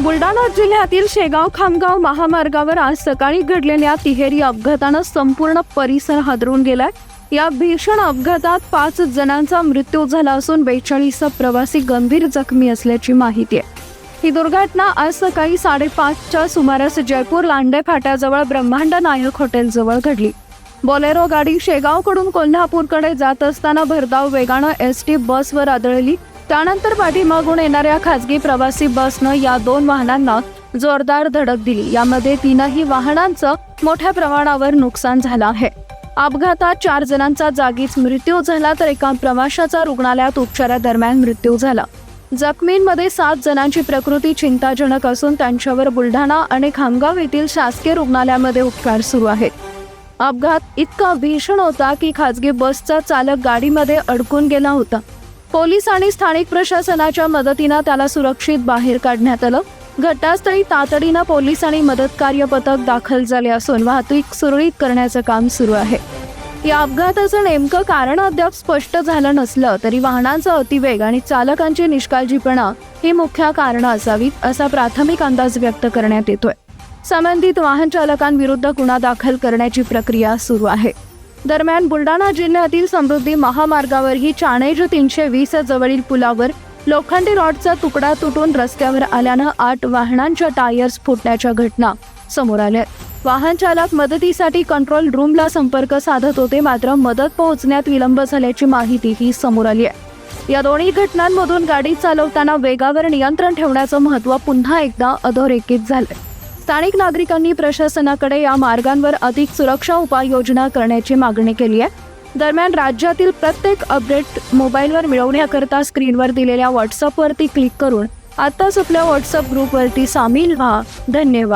बुलढाणा जिल्ह्यातील शेगाव खामगाव महामार्गावर आज सकाळी घडलेल्या तिहेरी अपघातानं संपूर्ण परिसर हादरून गेलाय. या भीषण अपघातात पाच जणांचा मृत्यू झाला असून बेचाळीस प्रवासी गंभीर जखमी असल्याची माहिती आहे. ही दुर्घटना आज सकाळी साडेपाचच्या सुमारास जयपूर लांडे फाट्याजवळ ब्रह्मांड नायक हॉटेलजवळ घडली. बोलेरो गाडी शेगावकडून कोल्हापूरकडे जात असताना भरधाव वेगानं एस टी बसवर आदळली. त्यानंतर पाठीमागून येणाऱ्या खासगी प्रवासी बसनं या दोन वाहनांना जोरदार धडक दिली. यामध्ये तीनही वाहनांचं मोठ्या प्रमाणावर नुकसान झालं आहे. अपघातात चार जणांचा जागीच मृत्यू झाला तर एका प्रवाशाचा रुग्णालयात उपचारादरम्यान मृत्यू झाला. जखमींमध्ये सात जणांची प्रकृती चिंताजनक असून त्यांच्यावर बुलढाणा आणि खामगाव येथील शासकीय रुग्णालयामध्ये उपचार सुरू आहेत. अपघात इतका भीषण होता की खाजगी बसचा चालक गाडीमध्ये अडकून गेला होता. पोलीस आणि स्थानिक प्रशासनाच्या मदतीनं त्याला सुरक्षित बाहेर काढण्यात आलं. घटनास्थळी तातडीनं पोलीस आणि मदत कार्य पथक दाखल झाले असून वाहतूक सुरळीत करण्याचं काम सुरू आहे. या अपघाताचं नेमकं कारण अद्याप स्पष्ट झालं नसलं तरी वाहनांचा अतिवेग आणि चालकांची निष्काळजीपणा ही मुख्य कारणं असावीत असा प्राथमिक अंदाज व्यक्त करण्यात येतोय. संबंधित वाहन चालकांविरुद्ध गुन्हा दाखल करण्याची प्रक्रिया सुरू आहे. दरम्यान बुलढाणा जिल्ह्यातील समृद्धी महामार्गावरही चाणेज तीनशे वीस जवळील पुलावर लोखंडी रॉडचा तुकडा तुटून रस्त्यावर आल्यानं आठ वाहनांच्या टायर्स फुटण्याच्या घटना समोर आल्या. वाहन चालक मदतीसाठी कंट्रोल रूमला संपर्क साधत होते मात्र मदत पोहोचण्यात विलंब झाल्याची माहितीही समोर आली आहे. या दोन्ही घटनांमधून गाडी चालवताना वेगावर नियंत्रण ठेवण्याचं महत्त्व पुन्हा एकदा अधोरेखित झालं स्थानिक नागरिकांनी प्रशासनाकडे या मार्गांवर अधिक सुरक्षा उपाययोजना करण्याची मागणी केली आहे. दरम्यान राज्यातील प्रत्येक अपडेट मोबाईलवर मिळवण्याकरता स्क्रीनवर दिलेल्या व्हॉट्सअपवरती क्लिक करून आत्ताच आपल्या व्हॉट्सअप ग्रुपवरती सामील व्हा. धन्यवाद.